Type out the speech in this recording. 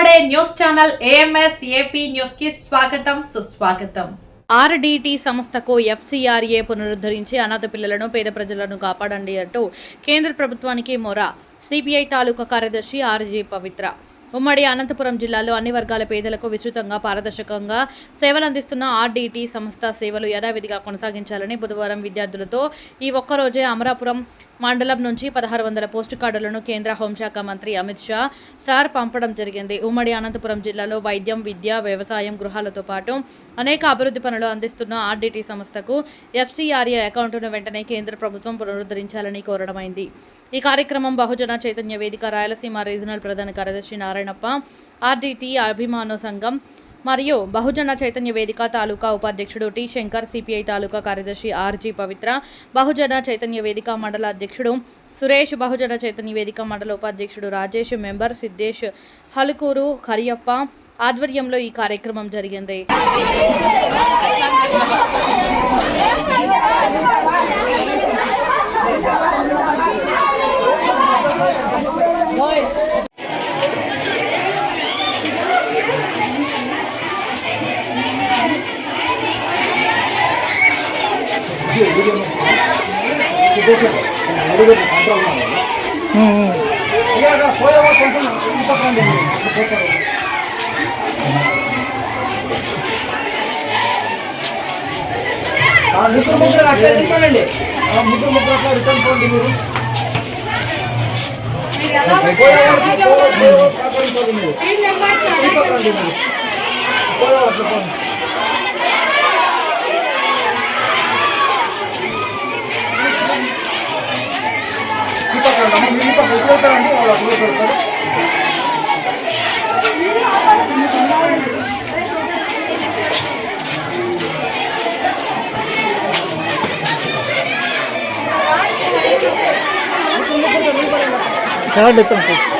News channel AMS AP న్యూస్కి స్వాగతం సుస్వాగతం. ఆర్డీటీ సంస్థకు ఎఫ్సీఆర్ఏ పునరుద్ధరించి అనాథ పిల్లలను పేద ప్రజలను కాపాడండి అంటూ కేంద్ర ప్రభుత్వానికి మొర. సిపిఐ తాలూకా కార్యదర్శి ఆర్జీ పవిత్ర. ఉమ్మడి అనంతపురం జిల్లాలో అన్ని వర్గాల పేదలకు విస్తృతంగా పారదర్శకంగా సేవలందిస్తున్న ఆర్డీటీ సంస్థ సేవలు యథావిధిగా కొనసాగించాలని బుధవారం విద్యార్థులతో ఈ ఒక్కరోజే అమరాపురం మండలం నుంచి పదహారు వందల పోస్టు కార్డులను కేంద్ర హోంశాఖ మంత్రి అమిత్ షా సార్ పంపడం జరిగింది. ఉమ్మడి అనంతపురం జిల్లాలో వైద్యం విద్య వ్యవసాయం గృహాలతో పాటు అనేక అభివృద్ధి పనులు అందిస్తున్న ఆర్డీటీ సంస్థకు ఎఫ్సీఆర్ఏ అకౌంటును వెంటనే కేంద్ర ప్రభుత్వం పునరుద్ధరించాలని కోరడమైంది. ఈ కార్యక్రమం బహుజన చైతన్య వేదిక రాయలసీమ రీజనల్ ప్రధాన కార్యదర్శి నారాయణప్ప ఆర్డీటీ అభిమాన సంఘం మరియు బహుజన చైతన్య వేదిక తాలూకా ఉపాధ్యక్షుడు టి శంకర్ సిపిఐ తాలూకా కార్యదర్శి ఆర్జీ పవిత్ర బహుజన చైతన్య వేదిక మండల అధ్యక్షుడు సురేష్ బహుజన చైతన్య వేదిక మండల ఉపాధ్యక్షుడు రాజేష్ మెంబర్ సిద్ధేష్ హలుకూరు కరియప్ప ఆధ్వర్యంలో ఈ కార్యక్రమం జరిగింది. ముగ్గురు ముగ్గురు అట్లా తీసుకోండి ఆ, ముగ్గురు ముగ్గురు అట్లా రిటర్న్ పోండి మీరు పోయేవాళ్ళకి పో- పో- మీరు ఈ పక్కన ఇటు వెళ్తారండి వాళ్ళు అటు వైపు వెళ్తారు కార్డు ఎత్తాను సార్